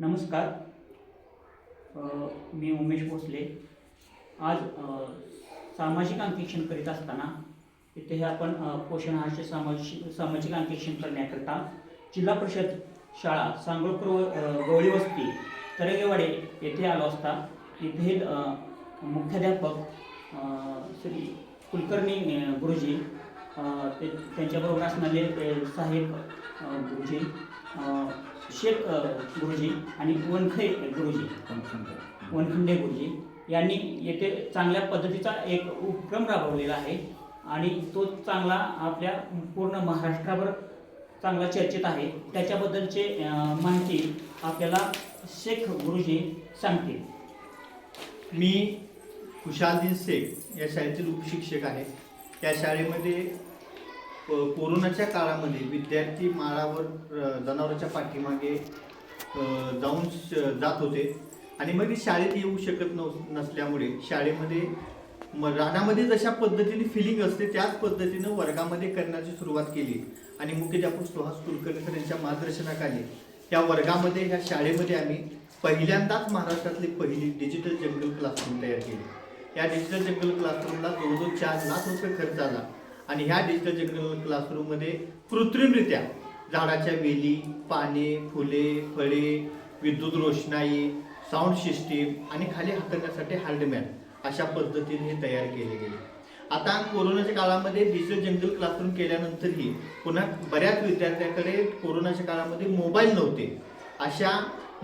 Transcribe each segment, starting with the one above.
नमस्कार. मी उमेश भोसले. आज सामाजिक अंकेक्षण करीत असताना इथे हे आपण पोषण आहारचे सामाजिक सामाजिक अंकेक्षण करण्याकरता जिल्हा परिषद शाळा सांगोळकर गवळी वस्ती तरेगेवाडे येथे आलो असता. येथील मुख्याध्यापक श्री कुलकर्णी गुरुजी ते त्यांच्याबरोबर असणारे साहेब गुरुजी शेख गुरुजी आणि वनखे गुरुजी. वनखंडे. गुरुजी. यांनी येथे चांगल्या पद्धतीचा एक उपक्रम राबवलेला आहे आणि तो चांगला आपल्या पूर्ण महाराष्ट्रावर चांगला चर्चेत आहे. त्याच्याबद्दलचे माहिती आपल्याला शेख गुरुजी सांगतील. मी खुशालदीन शेख या शाळेतील उपशिक्षक आहे. या शाळेमध्ये कोरोनाच्या काळामध्ये विद्यार्थी माळावर जनावरांच्या पाठीमागे जाऊन श- जात होते. आणि मग ते शाळेत येऊ शकत नव नसल्यामुळे शाळेमध्ये म रानामध्ये जशा पद्धतीने फिलिंग असते त्याच पद्धतीनं वर्गामध्ये करण्याची सुरुवात केली. आणि मुख्याध्यापक सुहास कुलकर्णी सर यांच्या मार्गदर्शनाखाली या वर्गामध्ये ह्या शाळेमध्ये आम्ही पहिल्यांदाच महाराष्ट्रातली पहिली डिजिटल जंगल क्लासरूम तयार केली. या डिजिटल जंगल क्लासरूमला जवळजवळ चार लाख रुपये खर्च आला. आणि ह्या डिजिटल जंगल क्लासरूममध्ये कृत्रिमरित्या झाडाच्या वेली पाने फुले फळे विद्युत रोषणाई साऊंड सिस्टीम आणि खाली हाकलण्यासाठी हार्डमॅन अशा पद्धतीने हे तयार केले गेले. आता कोरोनाच्या काळामध्ये डिजिटल जंगल क्लासरूम केल्यानंतरही पुन्हा बऱ्याच विद्यार्थ्यांकडे कोरोनाच्या काळामध्ये मोबाईल नव्हते. अशा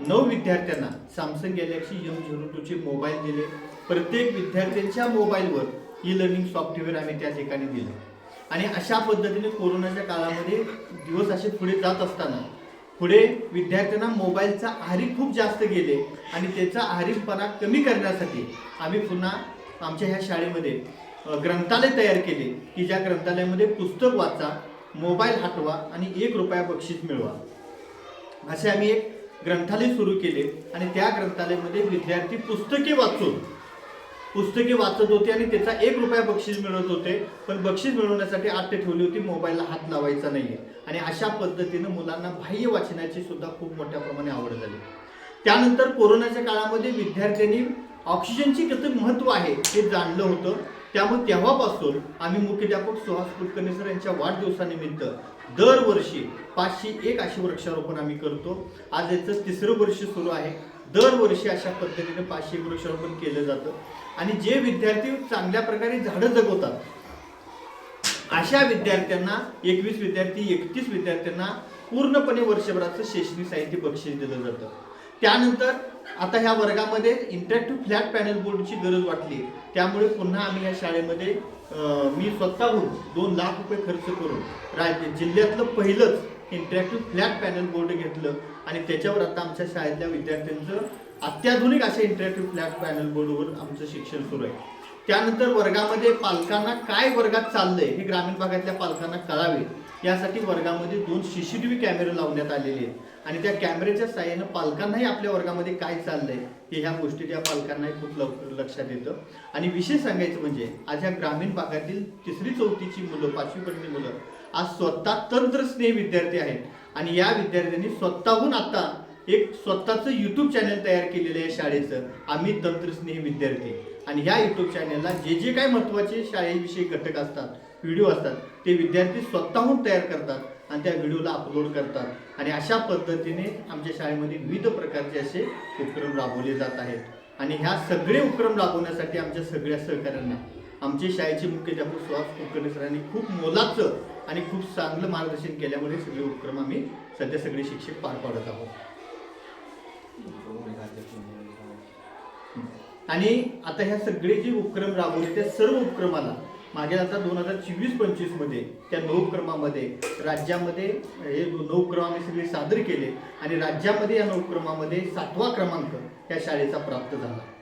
नऊ विद्यार्थ्यांना सॅमसंग गॅलेक्सी एम झिरो टूचे मोबाईल दिले. प्रत्येक विद्यार्थ्यांच्या मोबाईलवर ई लर्निंग सॉफ्टवेअर आम्ही त्या ठिकाणी दिलं. आणि अशा पद्धतीने कोरोनाच्या काळामध्ये दिवस असे पुढे जात असताना पुढे विद्यार्थ्यांना मोबाईलचा आहारी खूप जास्त गेले आणि त्याचा आहारीपणा कमी करण्यासाठी आम्ही पुन्हा आमच्या ह्या शाळेमध्ये ग्रंथालय तयार केले की ज्या ग्रंथालयामध्ये पुस्तक वाचा मोबाईल हटवा आणि एक रुपया बक्षीस मिळवा. असे आम्ही एक ग्रंथालय सुरू केले आणि त्या ग्रंथालयामध्ये विद्यार्थी पुस्तके वाचून पुस्तके वाचत होते आणि त्याचा एक रुपया बक्षीस मिळवत होते. पण बक्षीस मिळवण्यासाठी आत ठेवली होती मोबाईलला हात लावायचा नाहीये. आणि अशा पद्धतीनं मुलांना बाह्य वाचनाची सुद्धा खूप मोठ्या प्रमाणे आवड झाली. त्यानंतर कोरोनाच्या काळामध्ये विद्यार्थ्यांनी ऑक्सिजनची कसं महत्त्व आहे हे जाणलं होतं. त्यामुळे तेव्हापासून आम्ही मुख्याध्यापक सुहास कुलकर्णी सर यांच्या वाढदिवसानिमित्त दरवर्षी पाचशे एक अशी वृक्षारोपण आम्ही करतो. आज याचं तिसरं वर्ष सुरू आहे. दरवर्षी अशा पद्धतीने पाचशे वृक्षारोपण केलं जातं. आणि जे विद्यार्थी चांगल्या प्रकारे झाडं जगवतात अशा विद्यार्थ्यांना एकवीस विद्यार्थी एकतीस विद्यार्थ्यांना पूर्णपणे वर्षभराचं शैक्षणिक साहित्य बक्षीस दिलं जातं. त्यानंतर आता ह्या वर्गामध्ये इंटरॅक्टिव्ह फ्लॅट पॅनल बोर्डची गरज वाटली. त्यामुळे पुन्हा आम्ही या शाळेमध्ये मी स्वतःहून दोन लाख रुपये खर्च करून राज्य जिल्ह्यातलं पहिलंच इंटरॅक्टिव्ह फ्लॅट पॅनल बोर्ड घेतलं. आणि त्याच्यावर आता आमच्या शाळेतल्या विद्यार्थ्यांचं अत्याधुनिक अशा इंटरॅक्टिव्ह फ्लॅट पॅनल बोर्डवर आमचं शिक्षण सुरू आहे. त्यानंतर वर्गामध्ये पालकांना काय वर्गात चाललंय हे ग्रामीण भागातल्या पालकांना कळावे. यासाठी वर्गामध्ये दोन सी सी टी व्ही कॅमेरे लावण्यात आलेले आहेत. आणि त्या कॅमेऱ्याच्या साह्यानं पालकांनाही आपल्या वर्गामध्ये काय चाललंय हे ह्या गोष्टी त्या पालकांनाही खूप लवकर लक्षात येतं. आणि विशेष सांगायचं म्हणजे आज ह्या ग्रामीण भागातील तिसरी चौथीची मुलं पाचवीपर्यंत मुलं आज स्वतः तंत्रस्नेही विद्यार्थी आहेत. आणि या विद्यार्थ्यांनी स्वतःहून आता एक स्वतःचं यूट्यूब चॅनल तयार केलेलं आहे शाळेचं आम्ही तंत्रस्नेही विद्यार्थी. आणि ह्या यूट्यूब चॅनलला जे जे काही महत्त्वाचे शाळेविषयी घटक असतात व्हिडिओ असतात ते विद्यार्थी स्वतःहून तयार करतात आणि त्या व्हिडिओला अपलोड करतात. आणि अशा पद्धतीने आमच्या शाळेमध्ये विविध प्रकारचे असे उपक्रम राबवले जात आहेत. आणि ह्या सगळे उपक्रम राबवण्यासाठी आमच्या सगळ्या सहकाऱ्यांना आमचे शाळेचे मुख्याध्यापक सुहास कुलकर्णी सरांनी खूप मोलाचं आणि खूप चांगलं मार्गदर्शन केल्यामुळे सगळे उपक्रम आम्ही सध्या सगळे शिक्षक पार पाडत आहोत. आणि आता ह्या सगळे जे उपक्रम राबवले त्या सर्व उपक्रमाला मागे आता दोन हजार चोवीस पंचवीसमध्ये त्या नऊ उपक्रमामध्ये राज्यामध्ये हे नऊ उपक्रम आम्ही सगळे सादर केले आणि राज्यामध्ये या नऊ उपक्रमामध्ये सातवा क्रमांक त्या शाळेचा प्राप्त झाला.